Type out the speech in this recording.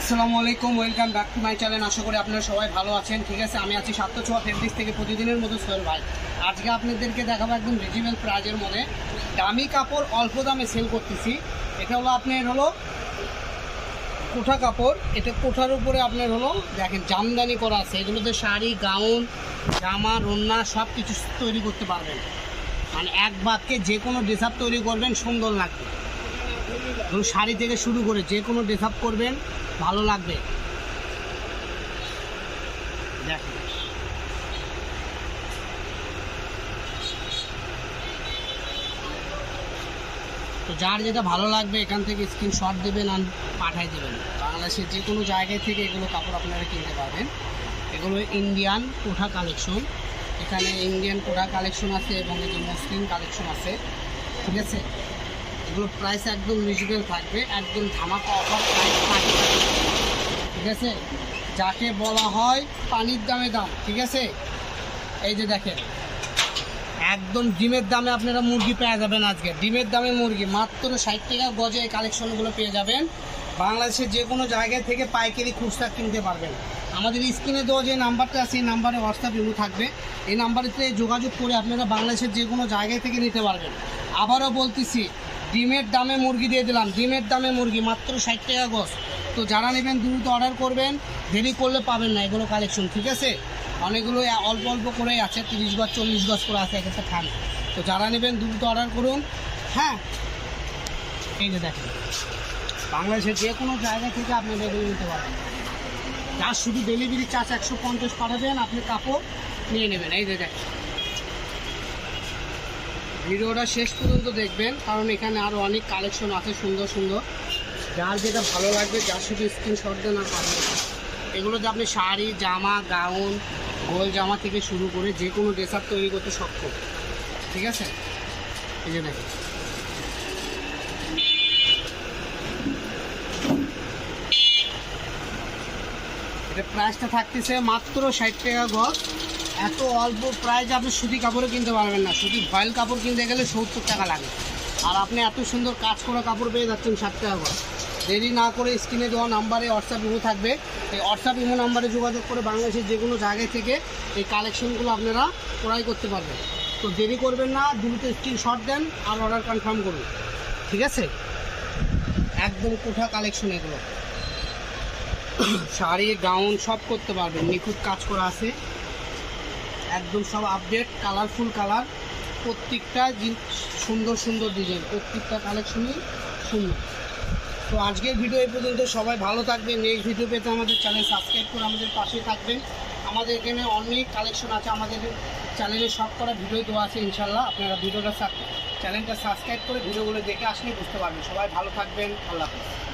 আসসালামু আলাইকুম welcome back to my channel আশা করি আপনারা সবাই ভালো আছেন, ঠিক আছে? আমি আছি সাতশো ছোয়া ফেব্রিক্স থেকে প্রতিদিনের মতো সোহেল ভাই। আজকে আপনাদেরকে দেখাবো একদম রিজনেবল প্রাইজের মধ্যে। দামি কাপড় অল্প দামে সেল করতেছি। এটা হলো আপনার হলো কোঠা কাপড়। এটা কোঠার উপরে আপনার হলো, দেখেন, জামদানি করা আছে। এগুলোতে শাড়ি, গাউন, জামা, রন্না সব কিছু তৈরি করতে পারবেন। মানে এক বাক্যে যে কোনো ড্রেস তৈরি করবেন, সুন্দর লাগবে। ধরুন শাড়ি থেকে শুরু করে যে কোনো ড্রেস আপ করবেন, ভালো লাগবে। তো যার যেটা ভালো লাগবে, এখান থেকে স্ক্রিনশট দেবেন আর পাঠাই দেবেন। বাংলাদেশের যে কোনো জায়গায় থেকে এগুলো কাপড় আপনারা কিনতে পারবেন। এগুলো ইন্ডিয়ান কোঠা কালেকশন এখানে ইন্ডিয়ান কোঠা কালেকশন আছে এবং যে মুসলিম কালেকশন আছে। ঠিক আছে? এগুলো প্রাইস একদম রিজনেবল থাকবে, একদম ধামাকা অফার প্রাইস থাকবে। ঠিক আছে? যাকে বলা হয় পানির দামে দাম, ঠিক আছে? এই যে দেখেন, একদম ডিমের দামে আপনারা মুরগি পেয়ে যাবেন আজকে। ডিমের দামে মুরগি, মাত্র ষাট টাকা গজে এই কালেকশনগুলো পেয়ে যাবেন। বাংলাদেশের যে কোনো জায়গা থেকে পাইকারি খুচরা কিনতে পারবেন। আমাদের স্ক্রিনে দেওয়া যে নাম্বারটা আছে, এই নাম্বারে হোয়াটসঅ্যাপ ইমো থাকবে। এই নাম্বারেতে যোগাযোগ করে আপনারা বাংলাদেশের যে কোনো জায়গায় থেকে নিতে পারবেন। আবারও বলতেছি ডিমের দামে মুরগি দিয়ে দিলাম। ডিমের দামে মুরগি, মাত্র ষাট টাকা গজ তো যারা নেবেন, দ্রুত অর্ডার করবেন। দেরি করলে পাবেন না, এগুলো কালেকশন ঠিক আছে? অনেকগুলো অল্প অল্প করে আছে, তিরিশ গজ চল্লিশ গজ করে আছে একটা খান তো যারা নেবেন, দ্রুত অর্ডার করুন। হ্যাঁ? এই যে দেখেন, বাংলাদেশের যে কোনো জায়গা থেকে আপনি এগুলো নিতে পারবেন। যার শুধু ডেলিভারি চার্জ একশো পঞ্চাশ পাঠাবেন, আপনি কাপড় নিয়ে নেবেন। এই যে দেখেন ভিডিওটা শেষ পর্যন্ত দেখবেন, কারণ এখানে আরও অনেক কালেকশন আছে সুন্দর সুন্দর। যার যেটা ভালো লাগবে, যার শুধু স্ক্রিনশট দেন আর এগুলোতে আপনি শাড়ি, জামা গাউন গোল জামা থেকে শুরু করে যে কোনো ড্রেস আপ তৈরি করতে সক্ষম। ঠিক আছে? এই যে দেখেন। এটা প্রাইসটা থাকতেছে মাত্র ষাট টাকা গজ। এত অল্প প্রাইস আপনি সুতি কাপড়ও কিনতে পারবেন না। সুতি ভয়েল কাপড় কিনতে গেলে সত্তর টাকা লাগে। আর আপনি এত সুন্দর কাজ করা কাপড় পেয়ে যাচ্ছেন ষাট টাকা গজ দেরি না করে স্ক্রিনে দেওয়া নাম্বারে হোয়াটসঅ্যাপ ইমো থাকবে। এই হোয়াটসঅ্যাপ ইমো নাম্বারে যোগাযোগ করে বাংলাদেশের যে কোনো জায়গায় থেকে এই কালেকশনগুলো আপনারা ক্রয় করতে পারবেন। তো দেরি করবেন না, দ্রুত স্ক্রিনশট দেন আর অর্ডার কনফার্ম করুন। ঠিক আছে? একদম কোঠা কালেকশন এগুলো। শাড়ি গাউন সব করতে পারবেন। নিখুঁত কাজ করা আছে। একদম সব আপডেট কালারফুল কালার প্রত্যেকটা সুন্দর সুন্দর ডিজাইন প্রত্যেকটা কালেকশনই সুন্দর। তো আজকের ভিডিও এই পর্যন্ত, সবাই ভালো থাকবেন। নেক্সট ভিডিও পেতে আমাদের চ্যানেল সাবস্ক্রাইব করে আমাদের পাশে থাকবেন। আমাদের এখানে অনেক কালেকশন আছে, আমাদের চ্যানেলে সব করা ভিডিও দেওয়া আছে, ইনশাল্লাহ। আপনারা ভিডিওটা চ্যানেলটা সাবস্ক্রাইব করে ভিডিওগুলো দেখে আসলে বুঝতে পারবেন। সবাই ভালো থাকবেন। আল্লাহ হাফেজ।